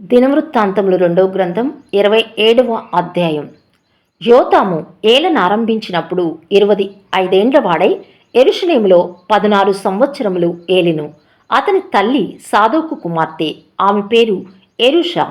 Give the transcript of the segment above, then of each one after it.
దినవృత్తాంతములు రెండవ గ్రంథం ఇరవై ఏడవ అధ్యాయం. యోతాము ఏలనారంభించినప్పుడు ఇరవది ఐదేండ్ల వాడై ఎరుషలేములో పదనారు సంవత్సరములు ఏలిను. అతని తల్లి సాదోకు కుమార్తె ఆమె పేరు ఎరుషా.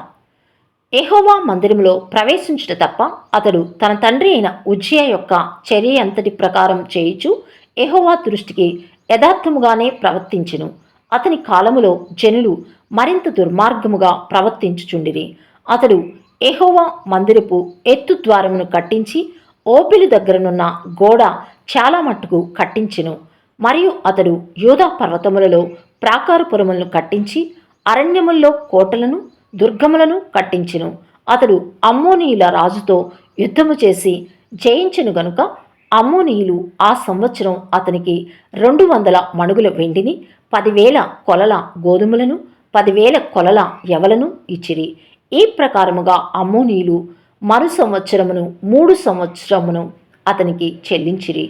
ఎహోవా మందిరములో ప్రవేశించుట తప్ప అతడు తన తండ్రి అయిన ఉజ్జియా యొక్క చర్య అంతటి ప్రకారం చేయుచు ఎహోవా దృష్టికి యథార్థముగానే ప్రవర్తించెను. అతని కాలములో జనులు మరింత దుర్మార్గముగా ప్రవర్తించుచుండిరి. అతడు ఎహోవా మందిరపు ఎత్తు ద్వారమును కట్టించి ఓపిలి దగ్గరనున్న గోడ చాలా మట్టుకు కట్టించెను. మరియు అతడు యూదా పర్వతములలో ప్రాకారపురములను కట్టించి అరణ్యముల్లో కోటలను దుర్గములను కట్టించెను. అతడు అమ్మోనీయుల రాజుతో యుద్ధము చేసి జయించెను గనుక అమ్మోనీయులు ఆ సంవత్సరం అతనికి రెండు వందల మణుగుల వెండిని పదివేల కొలల గోధుమలను పదివేల కొలల యవలను ఇచ్చిరి. ఈ ప్రకారముగా అమ్మోనీయులు మరు సంవత్సరమును మూడు సంవత్సరమును అతనికి చెల్లించిరి.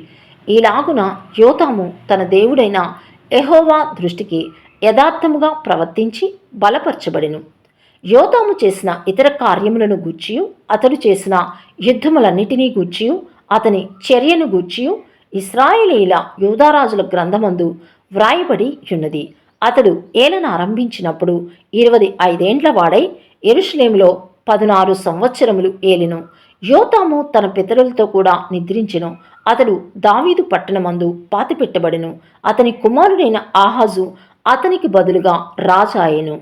ఈలాగున యోతాము తన దేవుడైన ఎహోవా దృష్టికి యథార్థముగా ప్రవర్తించి బలపరచబడెను. యోతాము చేసిన ఇతర కార్యములను గూర్చియు అతడు చేసిన యుద్ధములన్నిటినీ గూర్చియు అతని చర్యను గూర్చి ఇస్రాయిలీల యూదారాజుల గ్రంథమందు వ్రాయబడి ఉన్నది. అతడు ఏలన ఆరంభించినప్పుడు ఇరవై ఐదేండ్ల వాడై ఎరుషలేములో పదునారు సంవత్సరములు ఏలిను. యోతాము తన పితరులతో కూడా నిద్రించెను. అతడు దావీదు పట్టణమందు పాతిపెట్టబడెను. అతని కుమారుడైన ఆహాజు అతనికి బదులుగా రాజాయెను